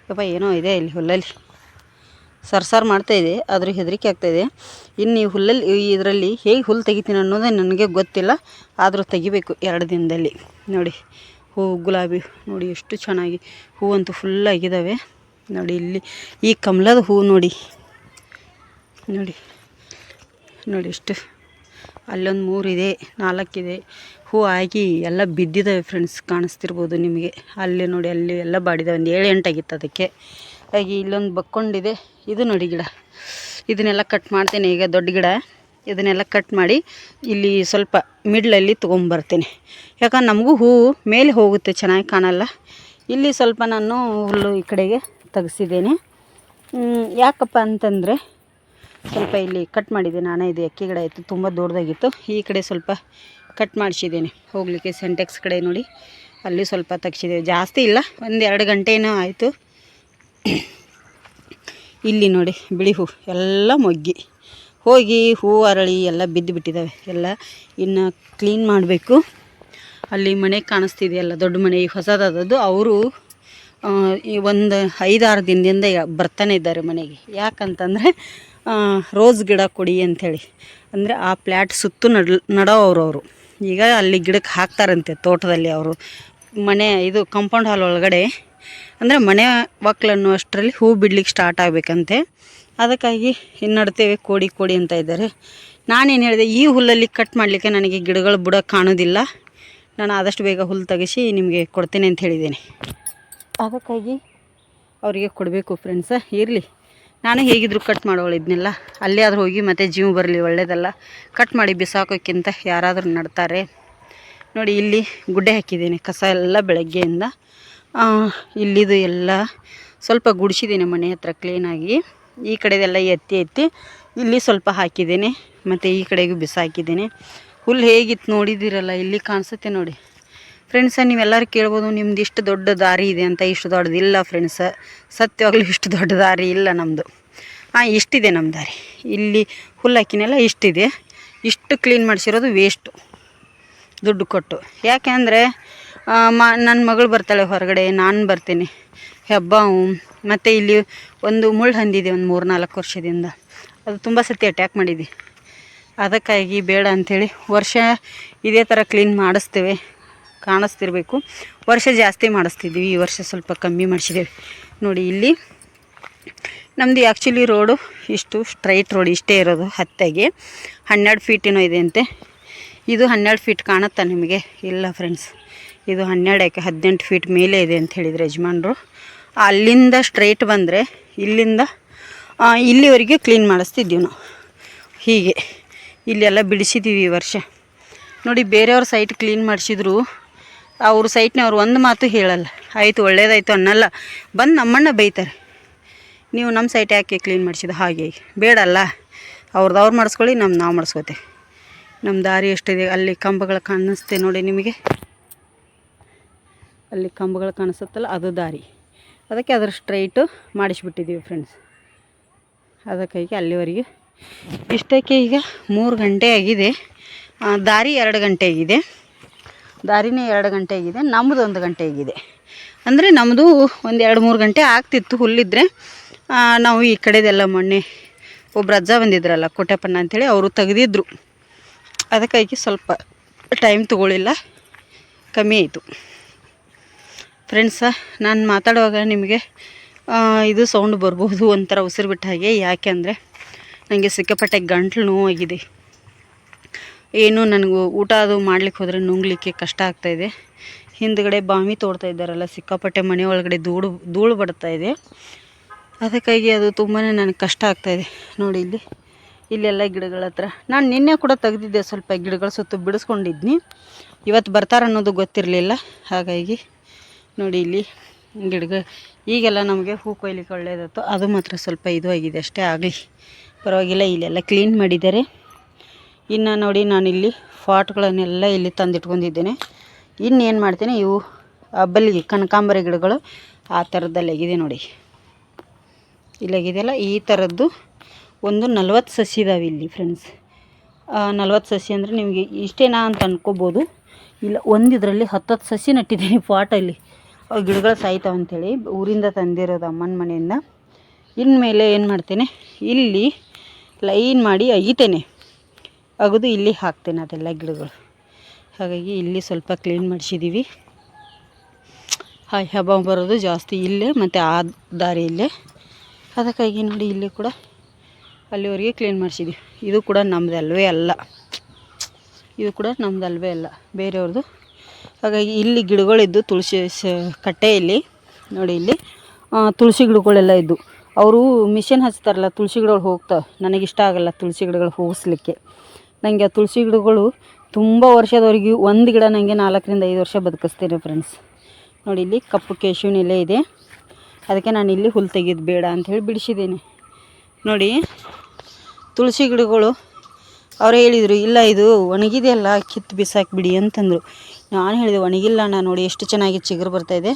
ಯಪ್ಪ, ಏನೋ ಇದೆ ಇಲ್ಲಿ ಹುಲ್ಲಲ್ಲಿ. ಸರ್ಸಾರು ಮಾಡ್ತಾಯಿದೆ ಆದರೂ ಹೆದರಿಕೆ ಆಗ್ತಾಯಿದೆ ಇನ್ನು ಈ ಹುಲ್ಲಲ್ಲಿ ಇದರಲ್ಲಿ ಹೇಗೆ ಹುಲ್ಲು ತೆಗಿತೀನಿ ಅನ್ನೋದೇ ನನಗೆ ಗೊತ್ತಿಲ್ಲ. ಆದರೂ ತೆಗಿಬೇಕು ಎರಡು ದಿನದಲ್ಲಿ. ನೋಡಿ ಹೂವು ಗುಲಾಬಿ, ನೋಡಿ ಎಷ್ಟು ಚೆನ್ನಾಗಿ ಹೂವಂತೂ ಫುಲ್ ಆಗಿದ್ದಾವೆ ನೋಡಿ ಇಲ್ಲಿ, ಈ ಕಮಲದ ಹೂವು ನೋಡಿ. ನೋಡಿ ನೋಡಿ ಎಷ್ಟು ಅಲ್ಲೊಂದು ಮೂರಿದೆ, ನಾಲ್ಕಿದೆ. ಹೂ ಆಗಿ ಎಲ್ಲ ಬಿದ್ದಿದ್ದಾವೆ ಫ್ರೆಂಡ್ಸ್ ಕಾಣಿಸ್ತಿರ್ಬೋದು ನಿಮಗೆ. ಅಲ್ಲಿ ನೋಡಿ, ಅಲ್ಲಿ ಎಲ್ಲ ಬಾಡಿದೆ ಒಂದು ಏಳು ಎಂಟಾಗಿತ್ತು ಅದಕ್ಕೆ. ಹಾಗೆ ಇಲ್ಲೊಂದು ಬಕ್ಕೊಂಡಿದೆ. ಇದು ನೋಡಿ ಗಿಡ. ಇದನ್ನೆಲ್ಲ ಕಟ್ ಮಾಡ್ತೇನೆ. ಈಗ ದೊಡ್ಡ ಗಿಡ. ಇದನ್ನೆಲ್ಲ ಕಟ್ ಮಾಡಿ ಇಲ್ಲಿ ಸ್ವಲ್ಪ ಮಿಡ್ಲಲ್ಲಿ ತೊಗೊಂಬರ್ತೇನೆ. ಯಾಕಂದ್ರೆ ನಮಗೂ ಹೂವು ಮೇಲೆ ಹೋಗುತ್ತೆ. ಚೆನ್ನಾಗಿ ಕಾಣಲ್ಲ. ಇಲ್ಲಿ ಸ್ವಲ್ಪ ನಾನು ಹುಲ್ಲು ಈ ಕಡೆಗೆ ತೆಗೆಸಿದ್ದೇನೆ. ಯಾಕಪ್ಪ ಅಂತಂದರೆ ಸ್ವಲ್ಪ ಇಲ್ಲಿ ಕಟ್ ಮಾಡಿದೆ. ನಾನೇ ಇದು ಅಕ್ಕಿ ಗಿಡ ಇತ್ತು. ತುಂಬ ದೊಡ್ಡದಾಗಿತ್ತು. ಈ ಕಡೆ ಸ್ವಲ್ಪ ಕಟ್ ಮಾಡಿಸಿದ್ದೇನೆ. ಹೋಗಲಿಕ್ಕೆ ಸೆಂಟೆಕ್ಸ್ ಕಡೆ ನೋಡಿ. ಅಲ್ಲಿ ಸ್ವಲ್ಪ ತೆಗ್ಸಿದ್ದೇವೆ ಜಾಸ್ತಿ ಇಲ್ಲ. ಒಂದು ಎರಡು ಗಂಟೆನೂ ಆಯಿತು. ಇಲ್ಲಿ ನೋಡಿ, ಬಿಳಿ ಹೂ, ಎಲ್ಲ ಮೊಗ್ಗಿ. ಹೋಗಿ ಹೂ, ಅರಳಿ ಎಲ್ಲ ಬಿದ್ದು ಬಿಟ್ಟಿದ್ದಾವೆ. ಎಲ್ಲ ಇನ್ನು ಕ್ಲೀನ್ ಮಾಡಬೇಕು. ಅಲ್ಲಿ ಮನೆ ಕಾಣಿಸ್ತಿದೆಯಲ್ಲ ದೊಡ್ಡ ಮನೆ. ಈಗ ಹೊಸದಾದದ್ದು ಅವರು ಈ ಒಂದು ಐದಾರು ದಿನದಿಂದ ಬರ್ತಾನೆ ಇದ್ದಾರೆ ಮನೆಗೆ. ಯಾಕಂತಂದರೆ ರೋಸ್ ಗಿಡ ಕೊಡಿ ಅಂಥೇಳಿ. ಅಂದರೆ ಆ ಪ್ಲ್ಯಾಟ್ ಸುತ್ತು ನಡ್ ನಡೋವ್ರು ಅವರು ಈಗ ಅಲ್ಲಿ ಗಿಡಕ್ಕೆ ಹಾಕ್ತಾರಂತೆ ತೋಟದಲ್ಲಿ ಅವರು. ಮನೆ, ಇದು ಕಾಂಪೌಂಡ್ ಹಾಲ್ ಒಳಗಡೆ. ಅಂದರೆ ಮನೆ ಒಕ್ಕಲನ್ನು ಅಷ್ಟರಲ್ಲಿ ಹೂ ಬಿಡ್ಲಿಕ್ಕೆ ಸ್ಟಾರ್ಟ್ ಆಗಬೇಕಂತೆ. ಅದಕ್ಕಾಗಿ ಇನ್ನು ನಡ್ತೇವೆ ಕೋಡಿ ಕೋಡಿ ಅಂತ ಇದ್ದಾರೆ. ನಾನೇನು ಹೇಳಿದೆ, ಈ ಹುಲ್ಲಲ್ಲಿ ಕಟ್ ಮಾಡಲಿಕ್ಕೆ ನನಗೆ ಗಿಡಗಳು ಬುಡ ಕಾಣೋದಿಲ್ಲ. ನಾನು ಆದಷ್ಟು ಬೇಗ ಹುಲ್ಲು ತೆಗೆಸಿ ನಿಮಗೆ ಕೊಡ್ತೇನೆ ಅಂತ ಹೇಳಿದ್ದೇನೆ. ಅದಕ್ಕಾಗಿ ಅವರಿಗೆ ಕೊಡಬೇಕು ಫ್ರೆಂಡ್ಸ ಇರಲಿ. ನಾನು ಹೇಗಿದ್ರು ಕಟ್ ಮಾಡೋಳಿದ್ನೆಲ್ಲ ಅಲ್ಲೇ ಆದರೂ ಹೋಗಿ ಮತ್ತೆ ಜೀವ ಬರಲಿ, ಒಳ್ಳೇದಲ್ಲ. ಕಟ್ ಮಾಡಿ ಬಿಸಾಕೋಕ್ಕಿಂತ ಯಾರಾದರೂ ನಡ್ತಾರೆ. ನೋಡಿ, ಇಲ್ಲಿ ಗುಡ್ಡೆ ಹಾಕಿದ್ದೀನಿ, ಕಸ ಎಲ್ಲ ಬೆಳಗ್ಗೆಯಿಂದ. ಇಲ್ಲಿದು ಎಲ್ಲ ಸ್ವಲ್ಪ ಗುಡಿಸಿದ್ದೀನಿ ಮನೆ ಹತ್ರ ಕ್ಲೀನಾಗಿ ಈ ಕಡೆದೆಲ್ಲ ಎತ್ತಿ ಎತ್ತಿ ಇಲ್ಲಿ ಸ್ವಲ್ಪ ಹಾಕಿದ್ದೀನಿ, ಮತ್ತು ಈ ಕಡೆಗೂ ಬಿಸಾಕಿದ್ದೀನಿ. ಹುಲ್ಲು ಹೇಗಿತ್ತು ನೋಡಿದ್ದೀರಲ್ಲ, ಇಲ್ಲಿ ಕಾಣಿಸುತ್ತೆ ನೋಡಿ. ಫ್ರೆಂಡ್ಸ ನೀವೆಲ್ಲರೂ ಕೇಳ್ಬೋದು, ನಿಮ್ದು ಇಷ್ಟು ದೊಡ್ಡ ದಾರಿ ಇದೆ ಅಂತ, ಇಷ್ಟು ದೊಡ್ಡದಿಲ್ಲ ಫ್ರೆಂಡ್ಸ ಸತ್ಯವಾಗಲೂ ಇಷ್ಟು ದೊಡ್ಡ ದಾರಿ ಇಲ್ಲ ನಮ್ಮದು ಹಾಂ, ಇಷ್ಟಿದೆ ನಮ್ಮ ದಾರಿ. ಇಲ್ಲಿ ಹುಲ್ಲಾಕಿನೆಲ್ಲ ಇಷ್ಟಿದೆ. ಇಷ್ಟು ಕ್ಲೀನ್ ಮಾಡಿಸಿರೋದು ವೇಸ್ಟು ದುಡ್ಡು ಕೊಟ್ಟು. ಯಾಕೆ ಅಂದರೆ ನನ್ನ ಮಗಳು ಬರ್ತಾಳೆ ಹೊರಗಡೆ, ನಾನು ಬರ್ತೀನಿ. ಹೆಬ್ಬಾವು, ಮತ್ತು ಇಲ್ಲಿ ಒಂದು ಮುಳ್ಳು ಹಂದಿದೆ ಒಂದು ಮೂರು ನಾಲ್ಕು ವರ್ಷದಿಂದ. ಅದು ತುಂಬ ಸತಿ ಅಟ್ಯಾಕ್ ಮಾಡಿದೆ. ಅದಕ್ಕಾಗಿ ಬೇಡ ಅಂಥೇಳಿ ವರ್ಷ ಇದೇ ಥರ ಕ್ಲೀನ್ ಮಾಡಿಸ್ತೇವೆ. ಕಾಣಿಸ್ತಿರ್ಬೇಕು. ವರ್ಷ ಜಾಸ್ತಿ ಮಾಡಿಸ್ತಿದ್ದೀವಿ, ಈ ವರ್ಷ ಸ್ವಲ್ಪ ಕಮ್ಮಿ ಮಾಡಿಸಿದ್ದೇವೆ. ನೋಡಿ ಇಲ್ಲಿ ನಮ್ಮದು ಆ್ಯಕ್ಚುಲಿ ರೋಡು ಇಷ್ಟು ಸ್ಟ್ರೈಟ್ ರೋಡ್ ಇಷ್ಟೇ ಇರೋದು, ಹತ್ತಾಗಿ. ಹನ್ನೆರಡು ಫೀಟಿನೂ ಇದೆ ಅಂತೆ. ಇದು ಹನ್ನೆರಡು ಫೀಟ್ ಕಾಣುತ್ತಾ ನಿಮಗೆ? ಇಲ್ಲ ಫ್ರೆಂಡ್ಸ್ ಇದು ಹನ್ನೆರಡು ಯಾಕೆ ಹದಿನೆಂಟು ಫೀಟ್ ಮೇಲೆ ಇದೆ ಅಂತ ಹೇಳಿದರೆ ಯಜಮಾನರು. ಅಲ್ಲಿಂದ ಸ್ಟ್ರೈಟ್ ಬಂದರೆ ಇಲ್ಲಿಂದ ಇಲ್ಲಿವರೆಗೆ ಕ್ಲೀನ್ ಮಾಡಿಸ್ತಿದ್ದೀವಿ ನಾವು. ಹೀಗೆ, ಇಲ್ಲೆಲ್ಲ ಬಿಡಿಸಿದ್ದೀವಿ ಈ ವರ್ಷ. ನೋಡಿ ಬೇರೆಯವ್ರ ಸೈಟ್ ಕ್ಲೀನ್ ಮಾಡಿಸಿದ್ರು. ಅವ್ರ ಸೈಟ್ನವ್ರು ಒಂದು ಮಾತು ಹೇಳಲ್ಲ. ಆಯಿತು, ಒಳ್ಳೇದಾಯಿತು ಅನ್ನಲ್ಲ. ಬಂದು ನಮ್ಮಣ್ಣ ಬೈತಾರೆ. ನೀವು ನಮ್ಮ ಸೈಟ್ ಯಾಕೆ ಕ್ಲೀನ್ ಮಾಡಿಸಿದ? ಹಾಗೆ ಬೇಡಲ್ಲ. ಅವ್ರದ್ದು ಅವ್ರು ಮಾಡಿಸ್ಕೊಳ್ಳಿ ನಮ್ಮ ನಾವು ಮಾಡಿಸ್ಕೋತೆ. ನಮ್ಮ ದಾರಿ ಎಷ್ಟಿದೆ? ಅಲ್ಲಿ ಕಂಬಗಳು ಕಾಣಿಸ್ತೆ ನೋಡಿ ನಿಮಗೆ. ಅಲ್ಲಿ ಕಂಬಗಳು ಕಾಣಿಸುತ್ತಲ್ಲ, ಅದು ದಾರಿ. ಅದಕ್ಕೆ ಅದ್ರ ಸ್ಟ್ರೈಟು ಮಾಡಿಸ್ಬಿಟ್ಟಿದ್ದೀವಿ ಫ್ರೆಂಡ್ಸ್ ಅದಕ್ಕಾಗಿ ಅಲ್ಲಿವರೆಗೆ ಇಷ್ಟಕ್ಕೆ ಈಗ ಮೂರು ಗಂಟೆ ಆಗಿದೆ. ದಾರಿ ಎರಡು ಗಂಟೆ ಆಗಿದೆ. ದಾರಿನೇ ಎರಡು ಗಂಟೆ ಆಗಿದೆ ನಮ್ಮದು ಒಂದು ಗಂಟೆ ಆಗಿದೆ. ಅಂದರೆ ನಮ್ಮದು ಒಂದು ಎರಡು ಮೂರು ಗಂಟೆ ಆಗ್ತಿತ್ತು ಹುಲ್ಲಿದ್ರೆ. ನಾವು ಈ ಕಡೆದೆಲ್ಲ ಮೊನ್ನೆ ಒಬ್ರು ಅಜ್ಜ ಬಂದಿದ್ರಲ್ಲ ಕೋಟೆಪಣ್ಣ ಅಂಥೇಳಿ ಅವರು ತೆಗೆದಿದ್ರು. ಅದಕ್ಕಾಗಿ ಸ್ವಲ್ಪ ಟೈಮ್ ತಗೊಳ್ಳಿಲ್ಲ ಕಮ್ಮಿ ಆಯಿತು. ಫ್ರೆಂಡ್ಸ ನಾನು ಮಾತಾಡುವಾಗ ನಿಮಗೆ ಇದು ಸೌಂಡ್ ಬರ್ಬೋದು ಒಂಥರ ಉಸಿರು ಬಿಟ್ಟ ಹಾಗೆ, ಯಾಕೆ ಅಂದರೆ ನನಗೆ ಸಿಕ್ಕಾಪಟ್ಟೆ ಗಂಟ್ಲು ನೋವಾಗಿದೆ. ಏನು ನನಗೂ ಊಟ ಅದು ಮಾಡ್ಲಿಕ್ಕೆ ಹೋದರೆ ನುಂಗ್ಲಿಕ್ಕೆ ಕಷ್ಟ ಆಗ್ತಾಯಿದೆ ಹಿಂದ್ಗಡೆ ಬಾವಿ ತೋಡ್ತಾ ಇದ್ದಾರಲ್ಲ, ಸಿಕ್ಕಾಪಟ್ಟೆ ಮನೆ ಒಳಗಡೆ ಧೂಳು ಧೂಳು ಬರ್ತಾ ಇದೆ. ಅದಕ್ಕಾಗಿ ಅದು ತುಂಬಾ ನನಗೆ ಕಷ್ಟ ಆಗ್ತಾಯಿದೆ ನೋಡಿ ಇಲ್ಲಿ, ಇಲ್ಲೆಲ್ಲ ಗಿಡಗಳ ಹತ್ರ. ನಾನು ನಿನ್ನೆ ಕೂಡ ತೆಗೆದಿದ್ದೆ ಸ್ವಲ್ಪ ಗಿಡಗಳ ಸುತ್ತು ಬಿಡಿಸ್ಕೊಂಡಿದ್ನಿ. ಇವತ್ತು ಬರ್ತಾರೆ ಅನ್ನೋದು ಗೊತ್ತಿರಲಿಲ್ಲ. ಹಾಗಾಗಿ ನೋಡಿ ಇಲ್ಲಿ ಗಿಡಗ, ಈಗೆಲ್ಲ ನಮಗೆ ಹೂ ಕೊಯ್ಲಿಕ್ಕೆ ಒಳ್ಳೆಯದತ್ತು ಅದು ಮಾತ್ರ ಸ್ವಲ್ಪ ಇದು ಆಗಿದೆ ಅಷ್ಟೇ, ಆಗಲಿ. ಪರವಾಗಿಲ್ಲ, ಇಲ್ಲೆಲ್ಲ ಕ್ಲೀನ್ ಮಾಡಿದ್ದಾರೆ. ಇನ್ನು ನೋಡಿ ನಾನಿಲ್ಲಿ ಫಾಟ್ಗಳನ್ನೆಲ್ಲ ಇಲ್ಲಿ ತಂದಿಟ್ಕೊಂಡಿದ್ದೇನೆ. ಇನ್ನೇನು ಮಾಡ್ತೀನಿ, ಇವು ಬಲ್ಲಿಗೆ ಕನಕಾಂಬರಿ ಗಿಡಗಳು ಆ ಥರದ್ದಲ್ಲಾಗಿದೆ ನೋಡಿ. ಇಲ್ಲಾಗಿದೆಯಲ್ಲ, ಈ ಥರದ್ದು ಒಂದು ನಲ್ವತ್ತು ಸಸಿ ಇದಾವೆ ಇಲ್ಲಿ ಫ್ರೆಂಡ್ಸ್ ನಲ್ವತ್ತು ಸಸಿ ಅಂದರೆ ನಿಮಗೆ ಇಷ್ಟೇನಾ ಅಂತ ಅನ್ಕೋಬೋದು. ಇಲ್ಲ, ಒಂದು ಇದರಲ್ಲಿ ಹತ್ತತ್ತು ಸಸಿ ನಟ್ಟಿದ್ದೀನಿ ಪಾಟಲ್ಲಿ. ಅವು ಗಿಡಗಳು ಸಾಯ್ತಾವೆ ಅಂಥೇಳಿ ಊರಿಂದ ತಂದಿರೋದು ಅಮ್ಮನ ಮನೆಯಿಂದ. ಇನ್ಮೇಲೆ ಏನು ಮಾಡ್ತೇನೆ, ಇಲ್ಲಿ ಲೈನ್ ಮಾಡಿ ಅಗಿತೇನೆ. ಅಗದು ಇಲ್ಲಿ ಹಾಕ್ತೇನೆ ಅದೆಲ್ಲ ಗಿಡಗಳು. ಹಾಗಾಗಿ ಇಲ್ಲಿ ಸ್ವಲ್ಪ ಕ್ಲೀನ್ ಮಾಡಿಸಿದ್ದೀವಿ ಹಾಯ್, ಹಬ್ಬ ಬರೋದು ಜಾಸ್ತಿ ಇಲ್ಲೇ ಮತ್ತು ಆ ದಾರಿಯಲ್ಲೇ ಅದಕ್ಕಾಗಿ ನೋಡಿ ಇಲ್ಲಿ ಕೂಡ ಅಲ್ಲಿವರೆಗೆ ಕ್ಲೀನ್ ಮಾಡಿಸಿದ್ದೀವಿ ಇದು ಕೂಡ ನಮ್ಮದಲ್ವೇ ಅಲ್ಲ. ಇದು ಕೂಡ ನಮ್ಮದಲ್ವೇ ಅಲ್ಲ ಬೇರೆಯವ್ರದ್ದು ಹಾಗಾಗಿ ಇಲ್ಲಿ ಗಿಡಗಳಿದ್ದು ತುಳಸಿ ಕಟ್ಟೆಯಲ್ಲಿ ನೋಡಿ ಇಲ್ಲಿ. ತುಳಸಿ ಗಿಡಗಳೆಲ್ಲ ಇದ್ದು. ಅವರು ಮಿಷಿನ್ ಹಚ್ತಾರಲ್ಲ, ತುಳಸಿ ಗಿಡಗಳು ಹೋಗ್ತಾವೆ. ನನಗಿಷ್ಟ ಆಗಲ್ಲ ತುಳಸಿ ಗಿಡಗಳು ಹೋಗಿಸ್ಲಿಕ್ಕೆ. ನನಗೆ ಆ ತುಳಸಿ ಗಿಡಗಳು ತುಂಬ ವರ್ಷದವರೆಗೆ ಒಂದು ಗಿಡ ನನಗೆ ನಾಲ್ಕರಿಂದ ಐದು ವರ್ಷ ಬದುಕಿಸ್ತೀನಿ ಫ್ರೆಂಡ್ಸ್ ನೋಡಿ, ಇಲ್ಲಿ ಕಪ್ಪು ಕೇಶವಿನ ಎಲೆ ಇದೆ. ಅದಕ್ಕೆ ನಾನು ಇಲ್ಲಿ ಹುಲ್ಲು ತೆಗೆದು ಬೇಡ ಅಂಥೇಳಿ ಬಿಡಿಸಿದ್ದೀನಿ. ನೋಡಿ, ತುಳಸಿ ಗಿಡಗಳು, ಅವ್ರು ಹೇಳಿದರು, ಇಲ್ಲ, ಇದು ಒಣಗಿದೆಯಲ್ಲ ಕಿತ್ತು ಬಿಸಾಕಿಬಿಡಿ ಅಂತಂದರು. ನಾನು ಹೇಳಿದೆ, ಒಣಗಿಲ್ಲ ಅಣ್ಣ ನೋಡಿ ಎಷ್ಟು ಚೆನ್ನಾಗಿ ಚಿಗುರು ಬರ್ತಾಯಿದೆ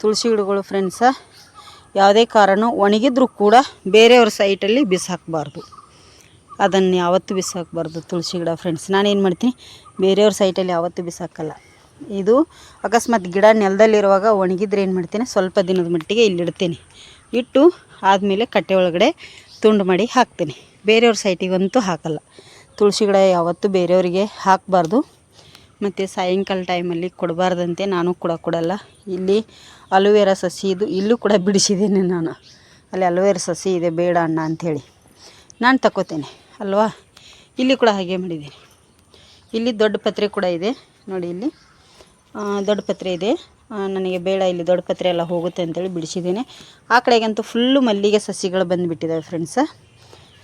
ತುಳಸಿ ಗಿಡಗಳು ಫ್ರೆಂಡ್ಸ ಯಾವುದೇ ಕಾರಣ ಒಣಗಿದ್ರೂ ಕೂಡ ಬೇರೆಯವ್ರ ಸೈಟಲ್ಲಿ ಬಿಸಾಕಬಾರ್ದು. ಅದನ್ನು ಯಾವತ್ತೂ ಬಿಸಾಕಬಾರ್ದು ತುಳಸಿ ಗಿಡ ಫ್ರೆಂಡ್ಸ್ ನಾನೇನು ಮಾಡ್ತೀನಿ? ಬೇರೆಯವ್ರ ಸೈಟಲ್ಲಿ ಯಾವತ್ತೂ ಬಿಸಾಕಲ್ಲ. ಇದು ಅಕಸ್ಮಾತ್ ಗಿಡ ನೆಲದಲ್ಲಿರುವಾಗ ಒಣಗಿದ್ರೆ ಏನು ಮಾಡ್ತೀನಿ? ಸ್ವಲ್ಪ ದಿನದ ಮಟ್ಟಿಗೆ ಇಲ್ಲಿಡ್ತೀನಿ. ಇಟ್ಟು ಆದಮೇಲೆ ಕಟ್ಟೆ ಒಳಗಡೆ ತುಂಡು ಮಾಡಿ ಹಾಕ್ತೀನಿ. ಬೇರೆಯವ್ರ ಸೈಟಿಗಂತೂ ಹಾಕಲ್ಲ. ತುಳಸಿ ಗಿಡ ಯಾವತ್ತೂ ಬೇರೆಯವರಿಗೆ ಹಾಕಬಾರ್ದು. ಮತ್ತು ಸಾಯಂಕಾಲ ಟೈಮಲ್ಲಿ ಕೊಡಬಾರ್ದಂತೆ ನಾನು ಕೂಡ ಕೊಡಲ್ಲ. ಇಲ್ಲಿ ಅಲೋವೆರಾ ಸಸಿ ಇದು ಇಲ್ಲೂ ಕೂಡ ಬಿಡಿಸಿದ್ದೀನಿ ನಾನು. ಅಲ್ಲಿ ಅಲೋವೆರಾ ಸಸಿ ಇದೆ, ಬೇಡ ಅಣ್ಣ ಅಂಥೇಳಿ ನಾನು ತಗೋತೇನೆ ಅಲ್ವಾ? ಇಲ್ಲಿ ಕೂಡ ಹಾಗೆ ಮಾಡಿದ್ದೀನಿ. ಇಲ್ಲಿ ದೊಡ್ಡ ಪತ್ರೆ ಕೂಡ ಇದೆ. ನೋಡಿ ಇಲ್ಲಿ. ದೊಡ್ಡ ಪತ್ರೆ ಇದೆ. ನನಗೆ ಬೇಡ ಇಲ್ಲಿ ದೊಡ್ಡ ಪತ್ರೆ ಎಲ್ಲ ಹೋಗುತ್ತೆ ಅಂತೇಳಿ ಬಿಡಿಸಿದ್ದೀನಿ. ಆ ಕಡೆಗಂತೂ ಫುಲ್ಲು ಮಲ್ಲಿಗೆ ಸಸಿಗಳು ಬಂದುಬಿಟ್ಟಿದ್ದಾವೆ ಫ್ರೆಂಡ್ಸ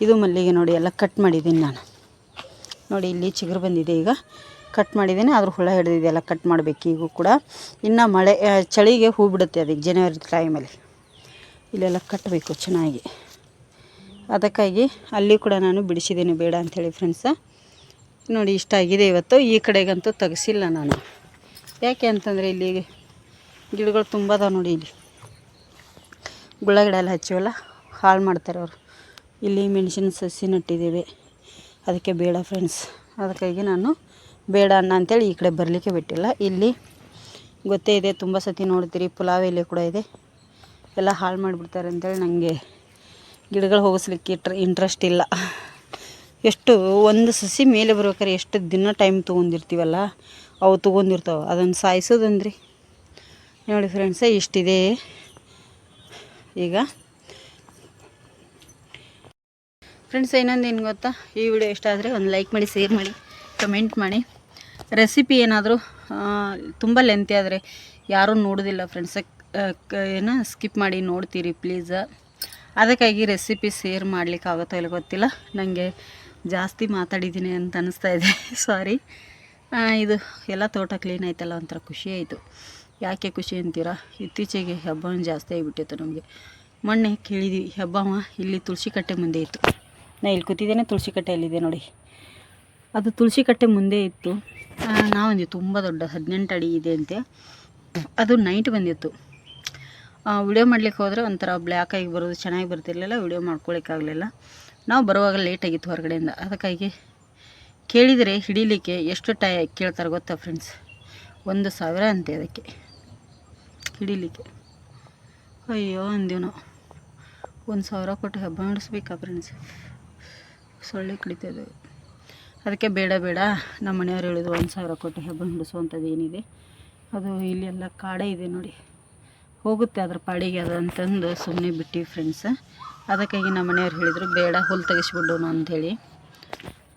ಇದು ಮಲ್ಲಿಗೆ ನೋಡಿ, ಎಲ್ಲ ಕಟ್ ಮಾಡಿದ್ದೀನಿ ನಾನು. ನೋಡಿ ಇಲ್ಲಿ ಚಿಗುರು ಬಂದಿದೆ ಈಗ. ಕಟ್ ಮಾಡಿದ್ದೀನಿ ಅದ್ರ ಹುಳ ಹಿಡಿದಿದೆ, ಎಲ್ಲ ಕಟ್ ಮಾಡಬೇಕು ಈಗೂ ಕೂಡ. ಇನ್ನು ಮಳೆ ಚಳಿಗೆ ಹೂ ಬಿಡುತ್ತೆ ಅದಕ್ಕೆ ಜನವರಿ ಟೈಮಲ್ಲಿ ಇಲ್ಲೆಲ್ಲ ಕಟ್ಟಬೇಕು ಚೆನ್ನಾಗಿ. ಅದಕ್ಕಾಗಿ ಅಲ್ಲಿ ಕೂಡ ನಾನು ಬಿಡಿಸಿದ್ದೀನಿ ಬೇಡ ಅಂಥೇಳಿ ಫ್ರೆಂಡ್ಸ ನೋಡಿ ಇಷ್ಟ ಆಗಿದೆ ಇವತ್ತು. ಈ ಕಡೆಗಂತೂ ತೆಗೆಸಿಲ್ಲ ನಾನು. ಯಾಕೆ ಅಂತಂದರೆ ಇಲ್ಲಿ ಗಿಡಗಳು ತುಂಬ ಅದಾವೆ ನೋಡಿ ಇಲ್ಲಿ. ಗುಳ್ಳ ಗಿಡ ಎಲ್ಲ ಹಚ್ಚಿವಲ್ಲ, ಹಾಳು ಮಾಡ್ತಾರೆ ಅವರು. ಇಲ್ಲಿ ಮೆಣಸಿನ ಸಸಿ ನಟ್ಟಿದ್ದೇವೆ. ಅದಕ್ಕೆ ಬೇಡ ಫ್ರೆಂಡ್ಸ್ ಅದಕ್ಕಾಗಿ ನಾನು ಬೇಡ ಅಣ್ಣ ಅಂತೇಳಿ ಈ ಕಡೆ ಬರಲಿಕ್ಕೆ ಬಿಟ್ಟಿಲ್ಲ. ಇಲ್ಲಿ ಗೊತ್ತೇ ಇದೆ, ತುಂಬ ಸತಿ ನೋಡ್ತೀರಿ, ಪುಲಾವ್ ಎಲೆ ಕೂಡ ಇದೆ. ಎಲ್ಲ ಹಾಳು ಮಾಡಿಬಿಡ್ತಾರೆ ಅಂತೇಳಿ ನನಗೆ ಗಿಡಗಳು ಹೋಗಿಸ್ಲಿಕ್ಕೆ ಇಟ್ರ ಇಂಟ್ರೆಸ್ಟ್ ಇಲ್ಲ. ಎಷ್ಟು ಒಂದು ಸಸಿ ಮೇಲೆ ಬರ್ಬೇಕಾದ್ರೆ ಎಷ್ಟು ದಿನ ಟೈಮ್ ತೊಗೊಂಡಿರ್ತೀವಲ್ಲ, ಅವು ತೊಗೊಂಡಿರ್ತಾವೆ. ಅದನ್ನು ಸಾಯಿಸೋದಂದ್ರಿ. ನೋಡಿ ಫ್ರೆಂಡ್ಸ ಇಷ್ಟಿದೆ. ಈಗ ಫ್ರೆಂಡ್ಸ್ ಇನ್ನೊಂದು ಏನು ಗೊತ್ತಾ? ಈ ವಿಡಿಯೋ ಇಷ್ಟ ಆದರೆ ಒಂದು ಲೈಕ್ ಮಾಡಿ ಶೇರ್ ಮಾಡಿ ಕಮೆಂಟ್ ಮಾಡಿ. ರೆಸಿಪಿ ಏನಾದರೂ ತುಂಬ ಲೆಂತಿ ಆದರೆ ಯಾರೂ ನೋಡೋದಿಲ್ಲ ಫ್ರೆಂಡ್ಸ್ ಏನು ಸ್ಕಿಪ್ ಮಾಡಿ ನೋಡ್ತೀರಿ ಪ್ಲೀಸ ಅದಕ್ಕಾಗಿ ರೆಸಿಪಿ ಶೇರ್ ಮಾಡಲಿಕ್ಕೆ ಆಗುತ್ತೋ ಇಲ್ಲ ಗೊತ್ತಿಲ್ಲ. ನನಗೆ ಜಾಸ್ತಿ ಮಾತಾಡಿದ್ದೀನಿ ಅಂತ ಅನ್ನಿಸ್ತಾ ಇದೆ. [laughs] ಸಾರಿ ಇದು ಎಲ್ಲ ತೋಟ ಕ್ಲೀನ್ ಆಯ್ತಲ್ಲ ಒಂಥರ ಖುಷಿ ಆಯಿತು. ಯಾಕೆ ಖುಷಿ ಅಂತೀರಾ? ಇತ್ತೀಚೆಗೆ ಹಬ್ಬವೂ ಜಾಸ್ತಿ ಆಗಿಬಿಟ್ಟಿತ್ತು ನಮಗೆ. ಮೊನ್ನೆ ಕೇಳಿದ್ವಿ ಹಬ್ಬವ ಇಲ್ಲಿ ತುಳಸಿ ಕಟ್ಟೆ ಮುಂದೆ ಇತ್ತು. ನಾ ಇಲ್ಲಿ ಕೂತಿದ್ದೇನೆ, ತುಳಸಿ ಕಟ್ಟೆ ಅಲ್ಲಿದೆ ನೋಡಿ. ಅದು ತುಳಸಿ ಕಟ್ಟೆ ಮುಂದೆ ಇತ್ತು. ನಾವೊಂದು ತುಂಬ ದೊಡ್ಡ ಹದಿನೆಂಟು ಅಡಿ ಇದೆ ಅಂತೆ. ಅದು ನೈಟ್ ಬಂದಿತ್ತು. ವಿಡಿಯೋ ಮಾಡ್ಲಿಕ್ಕೆ ಹೋದರೆ ಒಂಥರ ಬ್ಲ್ಯಾಕಾಗಿ ಬರೋದು, ಚೆನ್ನಾಗಿ ಬರ್ತಿರ್ಲಿಲ್ಲ ವಿಡಿಯೋ ಮಾಡ್ಕೊಳಿಕ್ಕಾಗಲಿಲ್ಲ ನಾವು ಬರುವಾಗ ಲೇಟ್ ಆಗಿತ್ತು ಹೊರಗಡೆಯಿಂದ. ಅದಕ್ಕಾಗಿ ಕೇಳಿದರೆ, ಹಿಡೀಲಿಕ್ಕೆ ಎಷ್ಟು ಟೈ ಕೇಳ್ತಾರೆ ಗೊತ್ತಾ ಫ್ರೆಂಡ್ಸ್ ಒಂದು ಸಾವಿರ ಅಂತೆ ಅದಕ್ಕೆ. ಹಿಡೀಲಿಕ್ಕೆ. ಅಯ್ಯೋ ಅಂದೀವಿ ನಾವು ಒಂದು ಸಾವಿರ ಕೊಟ್ಟು ಹಬ್ಬ ಮಾಡಿಸ್ಬೇಕಾ ಫ್ರೆಂಡ್ಸ್ ಸೊಳ್ಳೆ ಕಡಿತದೆ. ಅದಕ್ಕೆ ಬೇಡ ಬೇಡ. ನಮ್ಮ ಮನೆಯವ್ರು ಹೇಳಿದ್ರು, ಒಂದು ಸಾವಿರ ಕೊಟ್ಟು ಹಬ್ಬ ಹಿಡಿಸುವಂಥದ್ದು ಏನಿದೆ? ಅದು ಇಲ್ಲಿ ಎಲ್ಲ ಕಾಡೇ ಇದೆ ನೋಡಿ. ಹೋಗುತ್ತೆ ಅದ್ರ ಪಾಡಿಗೆ ಅದು ಅಂತಂದು ಸುಮ್ಮನೆ ಬಿಟ್ಟಿವಿ ಫ್ರೆಂಡ್ಸ ಅದಕ್ಕಾಗಿ ನಮ್ಮ ಮನೆಯವ್ರು ಹೇಳಿದರು, ಬೇಡ, ಹುಲ್ಲು ತೆಗೆಸ್ಬಿಡೋಣ ಅಂಥೇಳಿ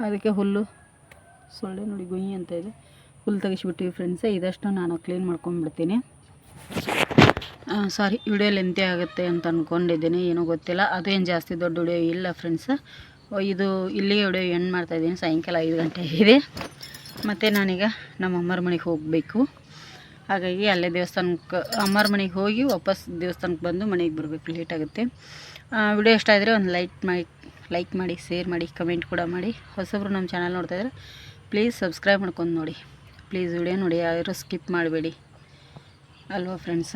ಅದಕ್ಕೆ ಹುಲ್ಲು, ಸೊಳ್ಳೆ ನೋಡಿ ಗುಯ್ಯಿ ಅಂತ ಇದೆ. ಹುಲ್ಲು ತೆಗೆಸ್ಬಿಟ್ಟಿವಿ ಫ್ರೆಂಡ್ಸ ಇದಷ್ಟು ನಾನು ಕ್ಲೀನ್ ಮಾಡ್ಕೊಂಡ್ಬಿಡ್ತೀನಿ ಸಾರಿ ವಿಡಿಯೋ ಲೆಂತೆ ಆಗುತ್ತೆ ಅಂತ ಅಂದ್ಕೊಂಡಿದ್ದೀನಿ ಏನೂ ಗೊತ್ತಿಲ್ಲ. ಅದೇನು ಜಾಸ್ತಿ ದೊಡ್ಡ ವಿಡಿಯೋ ಇಲ್ಲ ಫ್ರೆಂಡ್ಸ್ ಇದು ಇಲ್ಲಿಗೆ ವಿಡಿಯೋ ಎಂಡ್ ಮಾಡ್ತಾಯಿದ್ದೀನಿ ಸಾಯಂಕಾಲ ಐದು ಗಂಟೆ ಆಗಿದೆ. ಮತ್ತು ನಾನೀಗ ನಮ್ಮ ಅಮ್ಮರ ಮನೆಗೆ ಹೋಗಬೇಕು. ಹಾಗಾಗಿ ಅಲ್ಲೇ ದೇವಸ್ಥಾನಕ್ಕೆ ಅಮ್ಮರ ಮನೆಗೆ ಹೋಗಿ ವಾಪಸ್ ದೇವಸ್ಥಾನಕ್ಕೆ ಬಂದು ಮನೆಗೆ ಬರಬೇಕು ಲೇಟ್ ಆಗುತ್ತೆ. ವಿಡಿಯೋ ಇಷ್ಟ ಆದರೆ ಒಂದು ಲೈಕ್ ಮಾಡಿ ಲೈಕ್ ಮಾಡಿ ಶೇರ್ ಮಾಡಿ ಕಮೆಂಟ್ ಕೂಡ ಮಾಡಿ. ಹೊಸಬ್ರು ನಮ್ಮ ಚಾನಲ್ ನೋಡ್ತಾಯಿದ್ರೆ ಪ್ಲೀಸ್ ಸಬ್ಸ್ಕ್ರೈಬ್ ಮಾಡ್ಕೊಂಡು ನೋಡಿ. ಪ್ಲೀಸ್ ವಿಡಿಯೋ ನೋಡಿ, ಯಾರು ಸ್ಕಿಪ್ ಮಾಡಬೇಡಿ. ಅಲ್ವಾ ಫ್ರೆಂಡ್ಸ